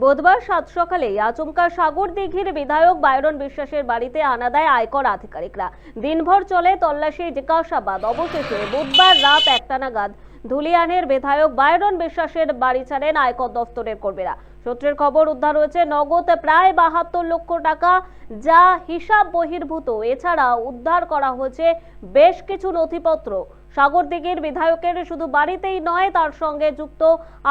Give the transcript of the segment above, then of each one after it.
বুধবার সাত সকালে আচমকা সাগর দিঘির বিধায়ক বাইরন বিশ্বাসের বাড়িতে আনা দেয় আয়কর আধিকারিকরা। দিনভর চলে তল্লাশি, জিজ্ঞাসাবাদ, অবশেষে বুধবার রাত একটা নাগাদ ধুলিয়ানের বিধায়ক বাইরন বিশ্বাসের বাড়ি ছাড়েন আয়কর দফতরের কর্মীরা। সূত্রের খবর, উদ্ধার হয়েছে নগদ প্রায় বাহাত্তর লক্ষ টাকা যা হিসাব বহির্ভূত। এছাড়া উদ্ধার করা হয়েছে বেশ কিছু নথিপত্র। সাগরদিঘির বিধায়কের শুধু বাড়িতেই নয়, তার সঙ্গে যুক্ত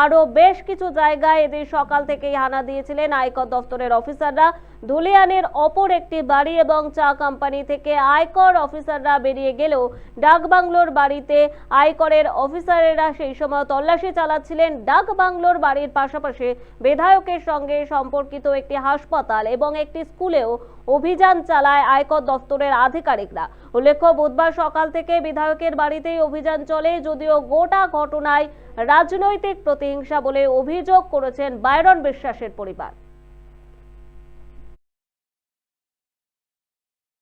আরও বেশ কিছু জায়গায় এদের সকাল থেকেই হানা দিয়েছিলেন আয়কর দফতরের অফিসাররা। ধুলিয়ানের অপর একটি বাড়ি এবং চা কোম্পানি থেকে আয়কর অফিসাররা বেরিয়ে গেলেও ডাকবাংলোর বাড়িতে আয়করের অফিসারেরা সেই সময় তল্লাশি চালাচ্ছিলেন ডাকবাংলোর বাড়ির পাশাপাশি বিধায়কের সঙ্গে সম্পর্কিত একটি হাসপাতাল এবং একটি স্কুলেও অভিযান চালায় আয়কর দফতরের আধিকারিকরা। উল্লেখ্য, বুধবার সকাল থেকে বিধায়কের বাড়িতেই অভিযান চলে, যদিও গোটা ঘটনায় রাজনৈতিক প্রতিহিংসা বলে অভিযোগ করেছেন বাইরন বিশ্বাসের পরিবার।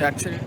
accident.